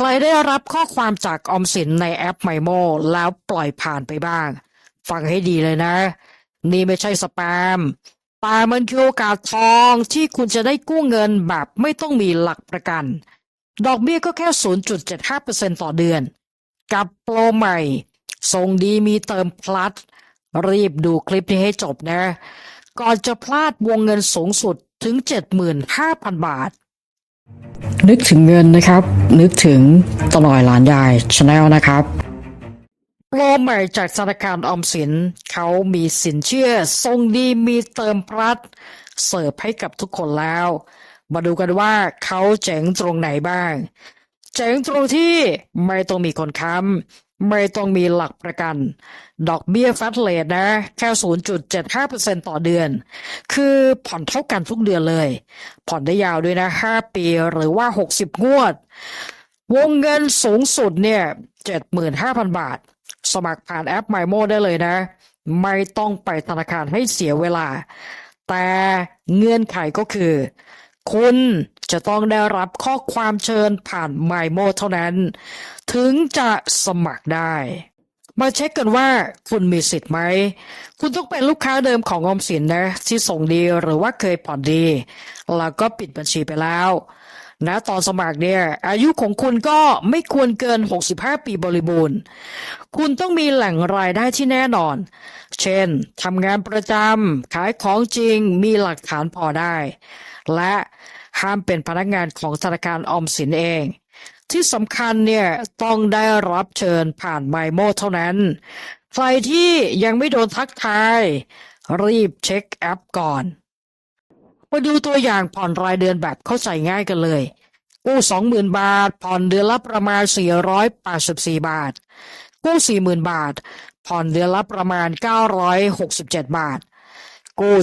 ใครได้รับข้อความจากออมสินในแอปไมโมแล้วปล่อยผ่านไปบ้าง ฟังให้ดีเลยนะ นี่ไม่ใช่สแปมแต่มันคือโอกาสทองที่คุณจะได้กู้เงินแบบไม่ต้องมีหลักประกัน ดอกเบี้ยก็แค่ 0.75%ต่อเดือน กับโปรใหม่ส่งดีมีเติมพลัส รีบดูคลิปนี้ให้จบนะ ก่อนจะพลาดวงเงินสูงสุดถึง 75,000 บาท นึกถึงเงินนะครับ นึกถึงตลอยหลานยายชาแนลนะครับโปรใหม่จากธนาคารออมสินเขามีสินเชื่อทรงดีมีเติมพลัสเสิร์ฟให้กับทุกคนแล้ว มาดูกันว่าเขาเจ๋งตรงไหนบ้าง เจ๋งตรงที่ไม่ต้องมีคนค้ำ ไม่ต้องมีหลักประกัน ดอกเบี้ยแฟตเลทนะ แค่ 0.75%ต่อเดือน คือผ่อนเท่ากันทุกเดือนเลย ผ่อนได้ยาวด้วยนะ 5 ปีหรือว่า 60 งวด วงเงินสูงสุดเนี่ย 75,000 บาท สมัครผ่านแอป m y m o ได้เลยนะ ไม่ต้องไปธนาคารให้เสียเวลา แต่เงื่อนไขก็คือ คุณจะต้องได้รับข้อความเชิญผ่าน m y m o เท่านั้น ถึงจะสมัครได้ มาเช็คกันว่าคุณมีสิทธิ์ไหม คุณต้องเป็นลูกค้าเดิมของออมสินนะ ที่ส่งดีหรือว่าเคยผ่อนดี แล้วก็ปิดบัญชีไปแล้ว นะตอนสมัครเนี่ยอายุของคุณก็ไม่ควรเกิน 65 ปีบริบูรณ์ คุณต้องมีแหล่งรายได้ที่แน่นอน เช่นทำงานประจำขายของจริงมีหลักฐานพอได้ และห้ามเป็นพนักงานของธนาคารออมสินเอง ที่สำคัญเนี่ยต้องได้รับเชิญผ่านไมโมเท่านั้น ใครที่ยังไม่โดนทักทาย รีบเช็คแอปก่อน มาดูตัวอย่างผ่อนรายเดือนแบบเข้าใจง่ายกันเลย กู้สองหมื่นบาท ผ่อนเดือนละประมาณ484บสี่บาท กู้สี่หมื่นบาท ผ่อนเดือนละประมาณ967บเจ็ดบาท กู้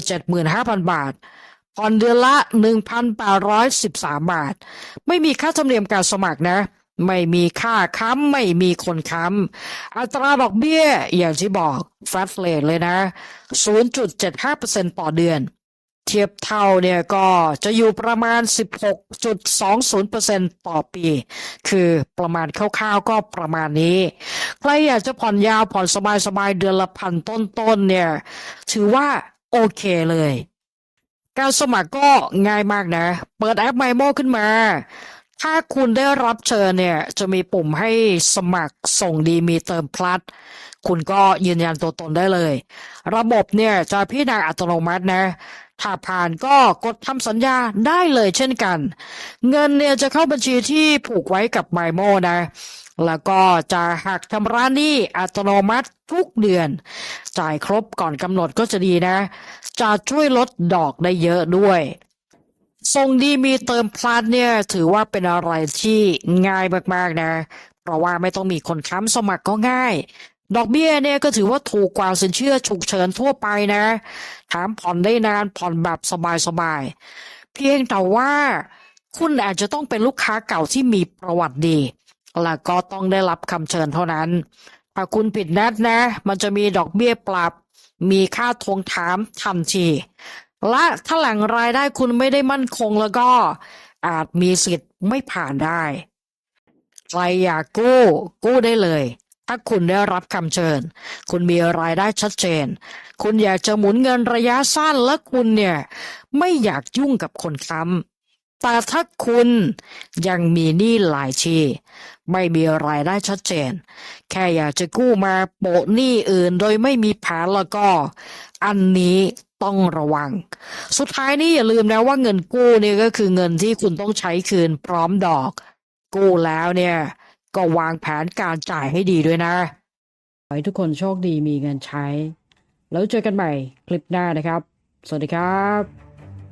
75,000บาท ผ่อนเดือนละ1,813บสามบาท ไม่มีค่าธรรมเนียมการสมัครนะไม่มีค่าค้ำไม่มีคนค้ำอัตราดอกเบี้ยอย่างที่บอกแฟตเลทเลยนะ 0.75%ต่อเดือน เทียบเท่าเนี่ยก็จะอยู่ประมาณ 16.20%ต่อปี คือประมาณคร่าวๆก็ประมาณนี้ ใครอยากจะผ่อนยาวผ่อนสบายๆเดือนละพันต้นๆเนี่ย ถือว่าโอเคเลย การสมัครก็ง่ายมากนะ เปิดแอปไมโมขึ้นมา ถ้าคุณได้รับเชิญเนี่ย จะมีปุ่มให้สมัครส่งดีมีเติมพลัส คุณก็ยืนยันตัวตนได้เลย ระบบเนี่ยจะพิจารณาอัตโนมัตินะ ถ้าผ่านก็กดทำสัญญาได้เลยเช่นกัน เงินเนี่ยจะเข้าบัญชีที่ผูกไว้กับไมโมนะ แล้วก็จะหักชำระหนี้อัตโนมัติทุกเดือน จ่ายครบก่อนกำหนดก็จะดีนะ จะช่วยลดดอกได้เยอะด้วย ส่งดีมีเติมพลัสเนี่ยถือว่าเป็นอะไรที่ง่ายมากๆนะ เพราะว่าไม่ต้องมีคนค้ำสมัครก็ง่าย ดอกเบี้ยเนี่ยก็ถือว่าถูกกว่าสินเชื่อฉุกเฉินทั่วไปนะถามผ่อนได้นานผ่อนแบบสบายๆ เพียงแต่ว่าคุณอาจจะต้องเป็นลูกค้าเก่าที่มีประวัติดี แล้วก็ต้องได้รับคำเชิญเท่านั้น ถ้าคุณผิดนัดนะ มันจะมีดอกเบี้ยปรับ มีค่าทวงถามทันที และถ้าแหล่งรายได้คุณไม่ได้มั่นคงแล้วก็อาจมีสิทธิ์ไม่ผ่านได้ ใครอยากกู้กู้ได้เลย ถ้าคุณได้รับคำเชิญ คุณมีรายได้ชัดเจน คุณอยากจะหมุนเงินระยะสั้นและคุณเนี่ยไม่อยากยุ่งกับคนค้ำแต่ถ้าคุณยังมีหนี้หลายชีไม่มีรายได้ชัดเจน แค่อยากจะกู้มาโปะหนี้อื่นโดยไม่มีแผนแล้วก็ อันนี้ ต้องระวัง สุดท้ายนี้อย่าลืมนะว่าเงินกู้เนี่ยก็คือเงินที่คุณต้องใช้คืนพร้อมดอก กู้แล้วเนี่ย ก็วางแผนการจ่ายให้ดีด้วยนะขอให้ทุกคนโชคดีมีเงินใช้ แล้วเจอกันใหม่คลิปหน้านะครับ สวัสดีครับ